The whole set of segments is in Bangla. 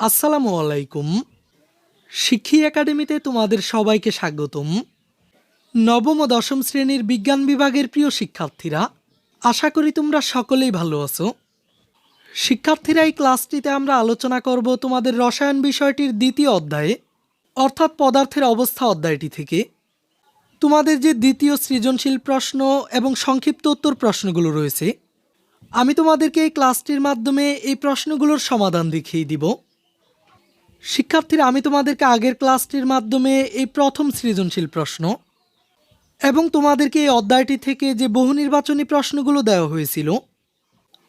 আসসালামু আলাইকুম। শিক্ষী একাডেমিতে তোমাদের সবাইকে স্বাগতম। নবম ও দশম শ্রেণির বিজ্ঞান বিভাগের প্রিয় শিক্ষার্থীরা, আশা করি তোমরা সকলেই ভালো আছো। শিক্ষার্থীরা, এই ক্লাসটিতে আমরা আলোচনা করব তোমাদের রসায়ন বিষয়টির দ্বিতীয় অধ্যায়ে, অর্থাৎ পদার্থের অবস্থা অধ্যায়টি থেকে। তোমাদের যে দ্বিতীয় সৃজনশীল প্রশ্ন এবং সংক্ষিপ্ত উত্তর প্রশ্নগুলো রয়েছে, আমি তোমাদেরকে এই ক্লাসটির মাধ্যমে এই প্রশ্নগুলোর সমাধান দেখিয়ে দিব। শিক্ষার্থীরা, আমি তোমাদেরকে আগের ক্লাসটির মাধ্যমে এই প্রথম সৃজনশীল প্রশ্ন এবং তোমাদেরকে এই অধ্যায়টি থেকে যে বহু নির্বাচনী প্রশ্নগুলো দেওয়া হয়েছিল,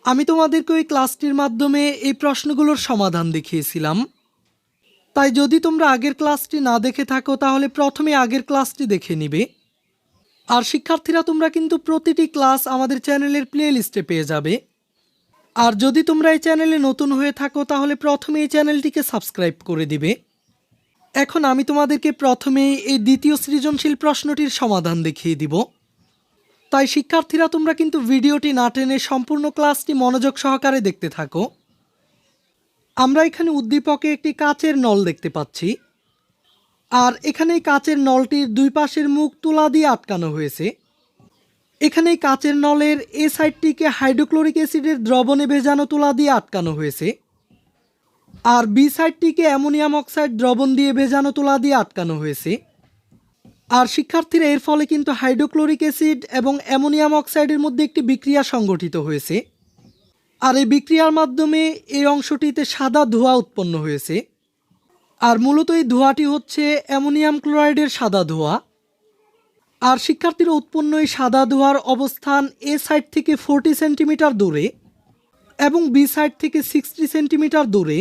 আমি তোমাদেরকে ওই ক্লাসটির মাধ্যমে এই প্রশ্নগুলোর সমাধান দেখিয়েছিলাম। তাই যদি তোমরা আগের ক্লাসটি না দেখে থাকো, তাহলে প্রথমে আগের ক্লাসটি দেখে নিবে। আর শিক্ষার্থীরা, তোমরা কিন্তু প্রতিটি ক্লাস আমাদের চ্যানেলের প্লে লিস্টে পেয়ে যাবে। আর যদি তোমরা এই চ্যানেলে নতুন হয়ে থাকো, তাহলে প্রথমে এই চ্যানেলটিকে সাবস্ক্রাইব করে দিবে। এখন আমি তোমাদেরকে প্রথমে এই দ্বিতীয় সৃজনশীল প্রশ্নটির সমাধান দেখিয়ে দিব। তাই শিক্ষার্থীরা, তোমরা কিন্তু ভিডিওটি না টেনে সম্পূর্ণ ক্লাসটি মনোযোগ সহকারে দেখতে থাকো। আমরা এখানে উদ্দীপকে একটি কাচের নল দেখতে পাচ্ছি। আর এখানে কাচের নলটির দুই পাশের মুখ তুলা দিয়ে আটকানো হয়েছে। এখানে কাচের নলের এ সাইডটিকে হাইড্রোক্লোরিক অ্যাসিডের দ্রবণে ভেজানো তুলা দিয়ে আটকানো হয়েছে। আর বি সাইডটিকে অ্যামোনিয়াম অক্সাইড দ্রবণ দিয়ে ভেজানো তুলা দিয়ে আটকানো হয়েছে। আর শিক্ষার্থীরা এর ফলে কিন্তু হাইড্রোক্লোরিক অ্যাসিড এবং অ্যামোনিয়াম অক্সাইডের মধ্যে একটি বিক্রিয়া সংঘটিত হয়েছে। আর এই বিক্রিয়ার মাধ্যমে এই অংশটিতে সাদা ধোঁয়া উৎপন্ন হয়েছে। আর মূলত এই ধোঁয়াটি হচ্ছে অ্যামোনিয়াম ক্লোরাইডের সাদা ধোঁয়া। আর শিক্ষার্থীরা উৎপন্ন এই সাদা ধোঁয়ার অবস্থান এ সাইড থেকে ফোরটি সেন্টিমিটার দূরে এবং বি সাইড থেকে সিক্সটি সেন্টিমিটার দূরে।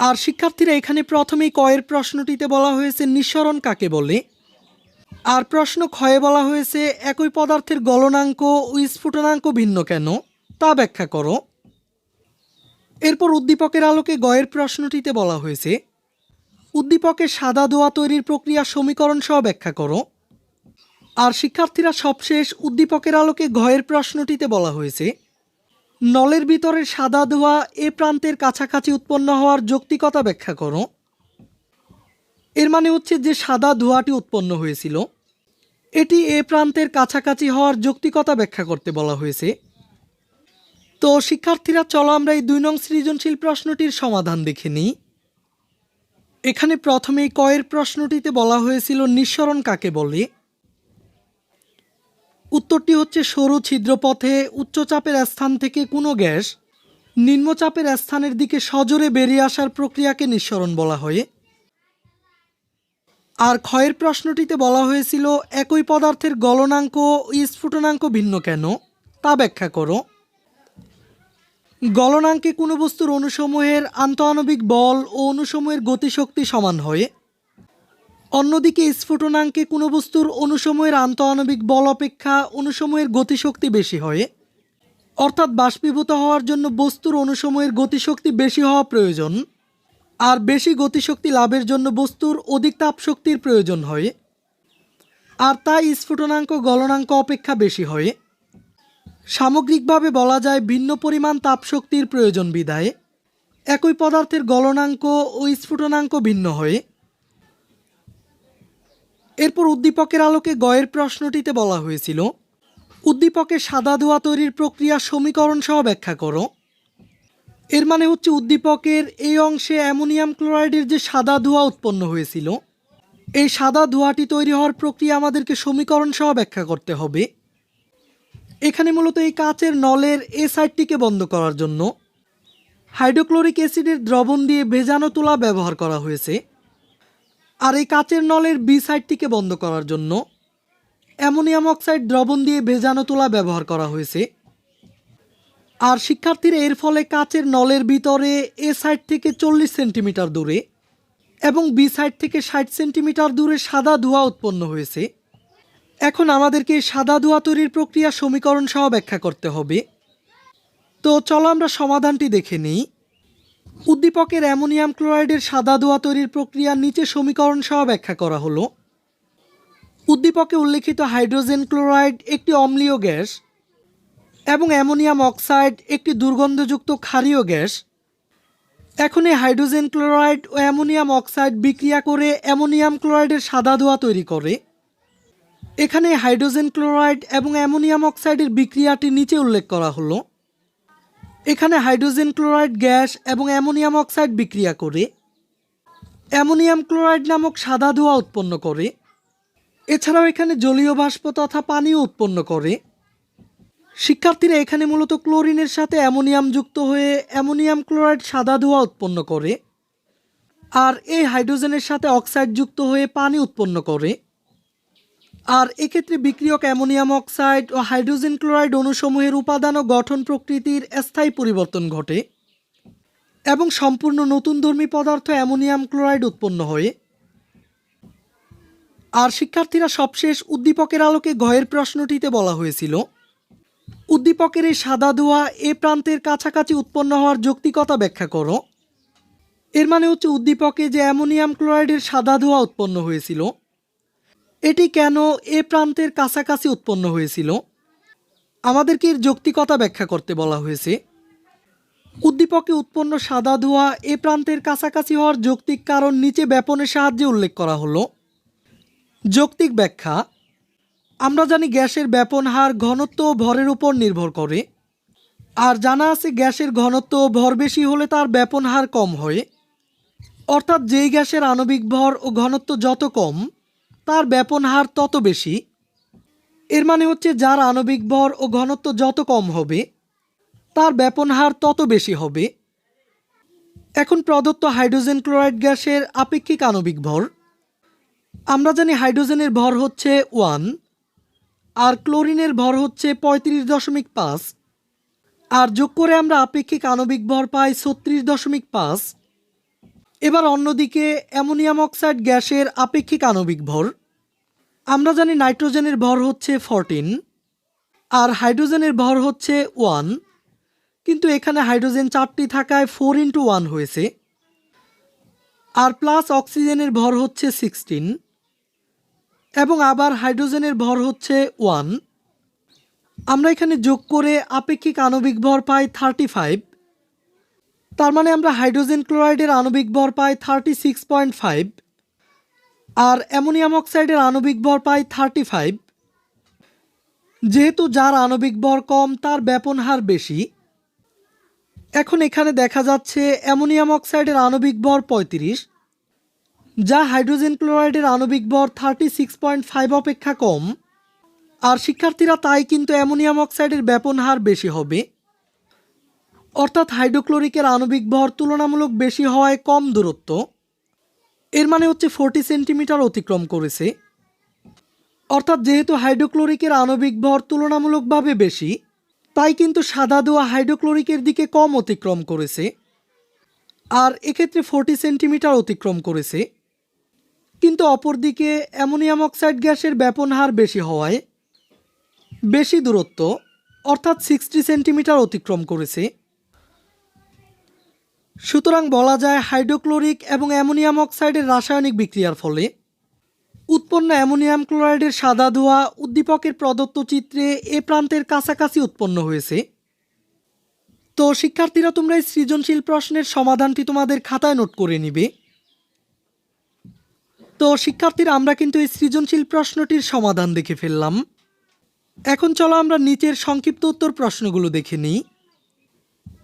আর শিক্ষার্থীরা এখানে প্রথমেই কয়ের প্রশ্নটিতে বলা হয়েছে নিঃসরণ কাকে বলে? আর প্রশ্ন ক্ষয়ে বলা হয়েছে, একই পদার্থের গলনাঙ্ক ও স্ফুটনাঙ্ক ভিন্ন কেন? তা ব্যাখ্যা করো। এরপর উদ্দীপকের আলোকে গয়ের প্রশ্নটিতে বলা হয়েছে উদ্দীপকের সাদা ধোয়া তৈরির প্রক্রিয়া সমীকরণ সহ ব্যাখ্যা করো। আর শিক্ষার্থীরা সবশেষ উদ্দীপকের আলোকে ঘয়ের প্রশ্নটিতে বলা হয়েছে, নলের ভিতরের সাদা ধোঁয়া এ প্রান্তের কাছাকাছি উৎপন্ন হওয়ার যৌক্তিকতা ব্যাখ্যা করো। এর মানে হচ্ছে যে সাদা ধোঁয়াটি উৎপন্ন হয়েছিল, এটি এ প্রান্তের কাছাকাছি হওয়ার যৌক্তিকতা ব্যাখ্যা করতে বলা হয়েছে। তো শিক্ষার্থীরা, চলো আমরা এই দুই নং সৃজনশীল প্রশ্নটির সমাধান দেখে নিই। এখানে প্রথমেই কয়ের প্রশ্নটিতে বলা হয়েছিল নিঃসরণ কাকে বলে? উত্তরটি হচ্ছে সরু ছিদ্রপথে উচ্চচাপের স্থান থেকে কোনো গ্যাস নিম্নচাপের স্থানের দিকে সজোরে বেরিয়ে আসার প্রক্রিয়াকে নিঃসরণ বলা হয়। আর ক্ষয়ের প্রশ্নটিতে বলা হয়েছিল, একই পদার্থের গলনাঙ্ক স্ফুটনাঙ্ক ভিন্ন কেন? তা ব্যাখ্যা করো। গলনাঙ্কে কোনো বস্তুর অণুসমূহের আন্তঃআণবিক বল ও অণুসমূহের গতিশক্তি সমান হয়। অন্যদিকে স্ফুটনাঙ্কে কোনো বস্তুর অণুসমূহের আন্তঃআণবিক বল অপেক্ষা অনুসময়ের গতিশক্তি বেশি হয়। অর্থাৎ বাষ্পীভূত হওয়ার জন্য বস্তুর অনুসময়ের গতিশক্তি বেশি হওয়া প্রয়োজন, আর বেশি গতিশক্তি লাভের জন্য বস্তুর অধিক তাপশক্তির প্রয়োজন হয়। আর তাই স্ফুটনাঙ্ক গলনাঙ্ক অপেক্ষা বেশি হয়। সামগ্রিকভাবে বলা যায় ভিন্ন পরিমাণ তাপশক্তির প্রয়োজন বিধায়। একই পদার্থের গলনাঙ্ক ও স্ফুটনাঙ্ক ভিন্ন হয়। এরপর উদ্দীপকের আলোকে গয়ের প্রশ্নটিতে বলা হয়েছিল, উদ্দীপকের সাদা ধোঁয়া তৈরির প্রক্রিয়া সমীকরণ সহ ব্যাখ্যা করো। এর মানে হচ্ছে উদ্দীপকের এই অংশে অ্যামোনিয়াম ক্লোরাইডের যে সাদা ধোঁয়া উৎপন্ন হয়েছিল, এই সাদা ধোঁয়াটি তৈরি হওয়ার প্রক্রিয়া আমাদেরকে সমীকরণ সহ ব্যাখ্যা করতে হবে। এখানে মূলত এই কাচের নলের এ সাইডটিকে বন্ধ করার জন্য হাইড্রোক্লোরিক অ্যাসিডের দ্রবণ দিয়ে ভেজানো তুলা ব্যবহার করা হয়েছে। আর এই কাচের নলের বি সাইডটিকে বন্ধ করার জন্য অ্যামোনিয়াম অক্সাইড দ্রবণ দিয়ে ভেজানো তুলা ব্যবহার করা হয়েছে। আর শিক্ষার্থীরা এর ফলে কাচের নলের ভিতরে এ সাইড থেকে চল্লিশ সেন্টিমিটার দূরে এবং বি সাইড থেকে ষাট সেন্টিমিটার দূরে সাদা ধোঁয়া উৎপন্ন হয়েছে। এখন আমাদেরকে সাদা ধোঁয়া তৈরির প্রক্রিয়া সমীকরণ সহ ব্যাখ্যা করতে হবে। তো চলো আমরা সমাধানটি দেখে নিই। উদ্দীপকের অ্যামোনিয়াম ক্লোরাইডের সাদা ধোঁয়া তৈরির প্রক্রিয়া নিচে সমীকরণ সহ ব্যাখ্যা করা হলো। উদ্দীপকে উল্লেখিত হাইড্রোজেন ক্লোরাইড একটি অম্লীয় গ্যাস এবং অ্যামোনিয়াম অক্সাইড একটি দুর্গন্ধযুক্ত ক্ষারীয় গ্যাস। এখন এই হাইড্রোজেন ক্লোরাইড ও অ্যামোনিয়াম অক্সাইড বিক্রিয়া করে অ্যামোনিয়াম ক্লোরাইডের সাদা ধোয়া তৈরি করে। এখানে হাইড্রোজেন ক্লোরাইড এবং অ্যামোনিয়াম অক্সাইডের বিক্রিয়াটি নিচে উল্লেখ করা হলো। এখানে হাইড্রোজেন ক্লোরাইড গ্যাস এবং অ্যামোনিয়াম অক্সাইড বিক্রিয়া করে। অ্যামোনিয়াম ক্লোরাইড নামক সাদা ধোঁয়া উৎপন্ন করে। এছাড়াও এখানে জলীয় বাষ্প তথা পানিও উৎপন্ন করে। শিক্ষার্থীরা এখানে মূলত ক্লোরিনের সাথে অ্যামোনিয়াম যুক্ত হয়ে অ্যামোনিয়াম ক্লোরাইড সাদা ধোঁয়া উৎপন্ন করে। আর এই হাইড্রোজেনের সাথে অক্সাইড যুক্ত হয়ে পানি উৎপন্ন করে। আর এক্ষেত্রে বিক্রিয়ক অ্যামোনিয়াম অক্সাইড ও হাইড্রোজেন ক্লোরাইড অণুসমূহের উপাদান ও গঠন প্রকৃতির স্থায়ী পরিবর্তন ঘটে এবং সম্পূর্ণ নতুন ধর্মী পদার্থ অ্যামোনিয়াম ক্লোরাইড উৎপন্ন হয়ে। আর শিক্ষার্থীরা সবশেষ উদ্দীপকের আলোকে ঘয়ের প্রশ্নটিতে বলা হয়েছিল, উদ্দীপকের এই সাদা ধোঁয়া এ প্রান্তের কাছাকাছি উৎপন্ন হওয়ার যৌক্তিকতা ব্যাখ্যা করো। এর মানে হচ্ছে উদ্দীপকে যে অ্যামোনিয়াম ক্লোরাইডের সাদা ধোঁয়া উৎপন্ন হয়েছিল এটি কেন এ প্রান্তের কাছাকাছি উৎপন্ন হয়েছিল? আমাদেরকে এর যৌক্তিকতা ব্যাখ্যা করতে বলা হয়েছে। উদ্দীপকে উৎপন্ন সাদা ধোঁয়া এ প্রান্তের কাছাকাছি হওয়ার যৌক্তিক কারণ নিচে ব্যাপনের সাহায্যে উল্লেখ করা হলো। যৌক্তিক ব্যাখ্যা, আমরা জানি গ্যাসের ব্যাপন হার ঘনত্ব ও ভরের উপর নির্ভর করে। আর জানা আছে গ্যাসের ঘনত্ব ভর বেশি হলে তার ব্যাপন হার কম হয়। অর্থাৎ যেই গ্যাসের আণবিক ভর ও ঘনত্ব যত কম তার ব্যাপন হার তত বেশি। এর মানে হচ্ছে যার আণবিক ভর ও ঘনত্ব যত কম হবে, তার ব্যাপন হার তত বেশি হবে। এখন প্রদত্ত হাইড্রোজেন ক্লোরাইড গ্যাসের আপেক্ষিক আণবিক ভর। আমরা জানি হাইড্রোজেনের ভর হচ্ছে ওয়ান, আর ক্লোরিনের ভর হচ্ছে পঁয়ত্রিশ দশমিক পাঁচ। আর যোগ করে আমরা আপেক্ষিক আণবিক ভর পাই ছত্রিশ দশমিক পাঁচ। এবার অন্যদিকে অ্যামোনিয়াম অক্সাইড গ্যাসের আপেক্ষিক আণবিক ভর। আমরা জানি নাইট্রোজেনের ভর হচ্ছে ফরটিন আর হাইড্রোজেনের ভর হচ্ছে ওয়ান কিন্তু এখানে হাইড্রোজেন চারটি থাকায় ফোর ইন্টু ওয়ান হয়েছে। আর প্লাস অক্সিজেনের ভর হচ্ছে সিক্সটিন এবং আবার হাইড্রোজেনের ভর হচ্ছে ওয়ান আমরা এখানে যোগ করে আপেক্ষিক আণবিক ভর পাই থার্টি ফাইভ তার মানে আমরা হাইড্রোজেন ক্লোরাইডের আণবিক ভর পাই থার্টি সিক্স পয়েন্ট ফাইভ আর অ্যামোনিয়াম অক্সাইডের আণবিক ভর পাই থার্টি ফাইভ যেহেতু যার আণবিক ভর কম, তার ব্যাপন হার বেশি। এখন এখানে দেখা যাচ্ছে অ্যামোনিয়াম অক্সাইডের আণবিক ভর পঁয়ত্রিশ, যা হাইড্রোজেন ক্লোরাইডের আণবিক ভর থার্টি সিক্স পয়েন্ট ফাইভ অপেক্ষা কম। আর শিক্ষার্থীরা তাই কিন্তু অ্যামোনিয়াম অক্সাইডের ব্যাপন হার বেশি হবে। অর্থাৎ হাইড্রোক্লোরিকের আণবিক ভর তুলনামূলক বেশি হওয়ায় কম দূরত্ব। এর মানে হচ্ছে ফোরটি সেন্টিমিটার অতিক্রম করেছে। অর্থাৎ যেহেতু হাইড্রোক্লোরিকের আণবিক ভর তুলনামূলকভাবে বেশি, তাই কিন্তু সাদা দোয়া হাইড্রোক্লোরিকের দিকে কম অতিক্রম করেছে। আর এক্ষেত্রে ফোরটি সেন্টিমিটার অতিক্রম করেছে। কিন্তু অপরদিকে অ্যামোনিয়াম অক্সাইড গ্যাসের ব্যাপন হার বেশি হওয়ায় বেশি দূরত্ব, অর্থাৎ সিক্সটি সেন্টিমিটার অতিক্রম করেছে। সুতরাং বলা যায় হাইড্রোক্লোরিক এবং অ্যামোনিয়াম অক্সাইডের রাসায়নিক বিক্রিয়ার ফলে উৎপন্ন অ্যামোনিয়াম ক্লোরাইডের সাদা ধোয়া উদ্দীপকের প্রদত্ত চিত্রে এ প্রান্তের কাছাকাছি উৎপন্ন হয়েছে। তো, শিক্ষার্থীরা, তোমরা এই সৃজনশীল প্রশ্নের সমাধানটি তোমাদের খাতায় নোট করে নিবে। তো, শিক্ষার্থীরা, আমরা কিন্তু এই সৃজনশীল প্রশ্নটির সমাধান দেখে ফেললাম। এখন চলো আমরা নিচের সংক্ষিপ্ত উত্তর প্রশ্নগুলো দেখে নিই।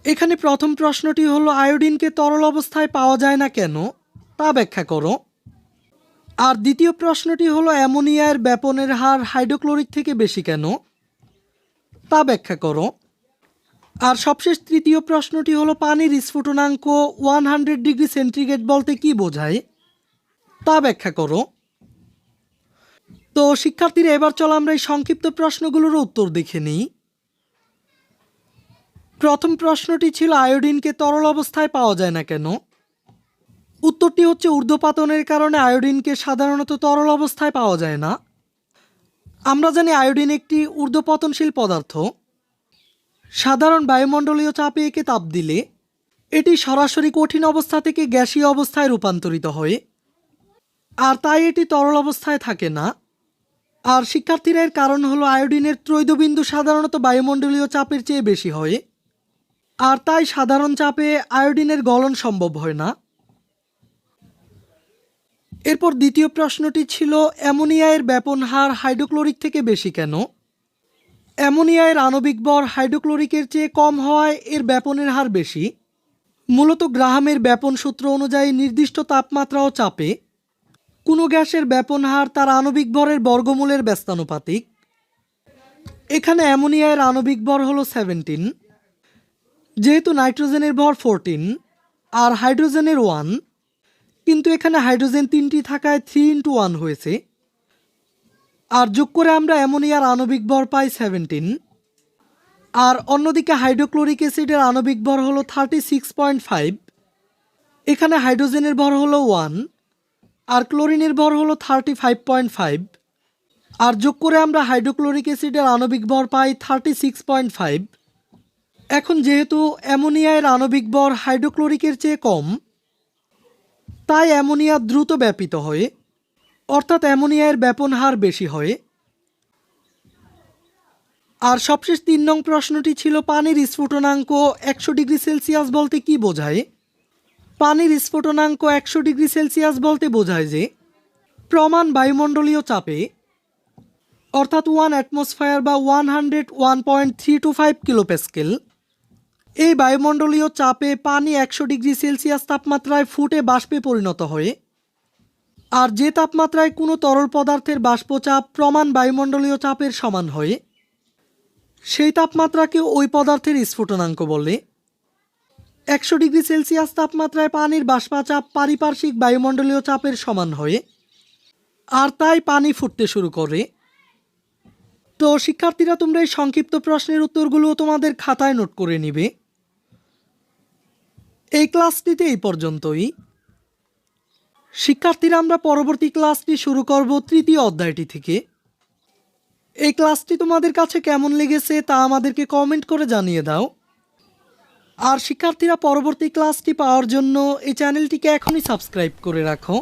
এখানে প্রথম প্রশ্নটি হলো, আয়োডিনকে তরল অবস্থায় পাওয়া যায় না কেন? তা ব্যাখ্যা করো। আর দ্বিতীয় প্রশ্নটি হলো, অ্যামোনিয়ার ব্যাপনের হার হাইড্রোক্লোরিক থেকে বেশি কেন? তা ব্যাখ্যা করো। আর সবশেষ তৃতীয় প্রশ্নটি হলো, পানির স্ফুটনাঙ্ক ওয়ান হান্ড্রেড ডিগ্রি সেন্টিগ্রেড বলতে কি বোঝায়? তা ব্যাখ্যা করো। তো শিক্ষার্থীরা, এবার চলো আমরা এই সংক্ষিপ্ত প্রশ্নগুলোর উত্তর দেখে নিই। প্রথম প্রশ্নটি ছিল, আয়োডিনকে তরল অবস্থায় পাওয়া যায় না কেন? উত্তরটি হচ্ছে, ঊর্ধ্বপাতনের কারণে আয়োডিনকে সাধারণত তরল অবস্থায় পাওয়া যায় না। আমরা জানি, আয়োডিন একটি ঊর্ধ্বপতনশীল পদার্থ। সাধারণ বায়ুমণ্ডলীয় চাপে একে তাপ দিলে এটি সরাসরি কঠিন অবস্থা থেকে গ্যাসীয় অবস্থায় রূপান্তরিত হয়। আর তাই এটি তরল অবস্থায় থাকে না। আর শিক্ষার্থীরা এর কারণ হলো, আয়োডিনের ত্রৈদবিন্দু সাধারণত বায়ুমণ্ডলীয় চাপের চেয়ে বেশি হয়। আর তাই সাধারণ চাপে আয়োডিনের গলন সম্ভব হয় না। এরপর দ্বিতীয় প্রশ্নটি ছিল অ্যামোনিয়ায়ের ব্যাপন হার হাইড্রোক্লোরিক থেকে বেশি কেন? অ্যামোনিয়ায়ের আণবিক ভর হাইড্রোক্লোরিকের চেয়ে কম হওয়ায় এর ব্যাপনের হার বেশি। মূলত গ্রাহামের ব্যাপন সূত্র অনুযায়ী নির্দিষ্ট তাপমাত্রা ও চাপে। কোনো গ্যাসের ব্যাপন হার তার আণবিক ভরের বর্গমূলের ব্যস্তানুপাতিক। এখানে অ্যামোনিয়ার আণবিক ভর হলো সেভেন্টিন। যেহেতু নাইট্রোজেনের ভর ফোরটিন আর হাইড্রোজেনের ওয়ান কিন্তু এখানে হাইড্রোজেন তিনটি থাকায় থ্রি ইন্টু ওয়ান হয়েছে। আর যোগ করে আমরা অ্যামোনিয়ার আণবিক ভর পাই সেভেন্টিন আর অন্যদিকে হাইড্রোক্লোরিক অ্যাসিডের আণবিক ভর হলো থার্টি সিক্স পয়েন্ট ফাইভ এখানে হাইড্রোজেনের ভর হলো ওয়ান আর ক্লোরিনের ভর হলো থার্টি ফাইভ পয়েন্ট ফাইভ আর যোগ করে আমরা হাইড্রোক্লোরিক অ্যাসিডের আণবিক ভর পাই থার্টি সিক্স পয়েন্ট ফাইভ এখন যেহেতু অ্যামোনিয়ার আণবিক ভর হাইড্রোক্লোরিকের চেয়ে কম, তাই অ্যামোনিয়া দ্রুত ব্যাপিত হয়, অর্থাৎ অ্যামোনিয়ার ব্যাপন হার বেশি হয়। আর সবশেষ তিন নং প্রশ্নটি ছিল, পানির স্ফুটনাঙ্ক একশো ডিগ্রি সেলসিয়াস বলতে কি বোঝায়? পানির স্ফুটনাঙ্ক একশো ডিগ্রি সেলসিয়াস বলতে বোঝায় যে, প্রমাণ বায়ুমণ্ডলীয় চাপে, অর্থাৎ ওয়ান অ্যাটমসফায়ার বা one hundred one point three two five kilopascal এই বায়ুমণ্ডলীয় চাপে পানি একশো ডিগ্রি সেলসিয়াস তাপমাত্রায় ফুটে বাষ্পে পরিণত হয়। আর যে তাপমাত্রায় কোনো তরল পদার্থের বাষ্পচাপ প্রমাণ বায়ুমণ্ডলীয় চাপের সমান হয়, সেই তাপমাত্রাকে ওই পদার্থের স্ফুটনাঙ্ক বলে। একশো ডিগ্রি সেলসিয়াস তাপমাত্রায় পানির বাষ্পাচাপ পারিপার্শ্বিক বায়ুমণ্ডলীয় চাপের সমান হয়, আর তাই পানি ফুটতে শুরু করে। তো শিক্ষার্থীরা, তোমরা এই সংক্ষিপ্ত প্রশ্নের উত্তরগুলো তোমাদের খাতায় নোট করে নিবে। এই ক্লাসটিতে এই পর্যন্তই। শিক্ষার্থীরা, আমরা পরবর্তী ক্লাসটি শুরু করব তৃতীয় অধ্যায়টি থেকে। এই ক্লাসটি তোমাদের কাছে কেমন লেগেছে তা আমাদেরকে কমেন্ট করে জানিয়ে দাও। আর শিক্ষার্থীরা, পরবর্তী ক্লাসটি পাওয়ার জন্য এই চ্যানেলটিকে এখনই সাবস্ক্রাইব করে রাখো।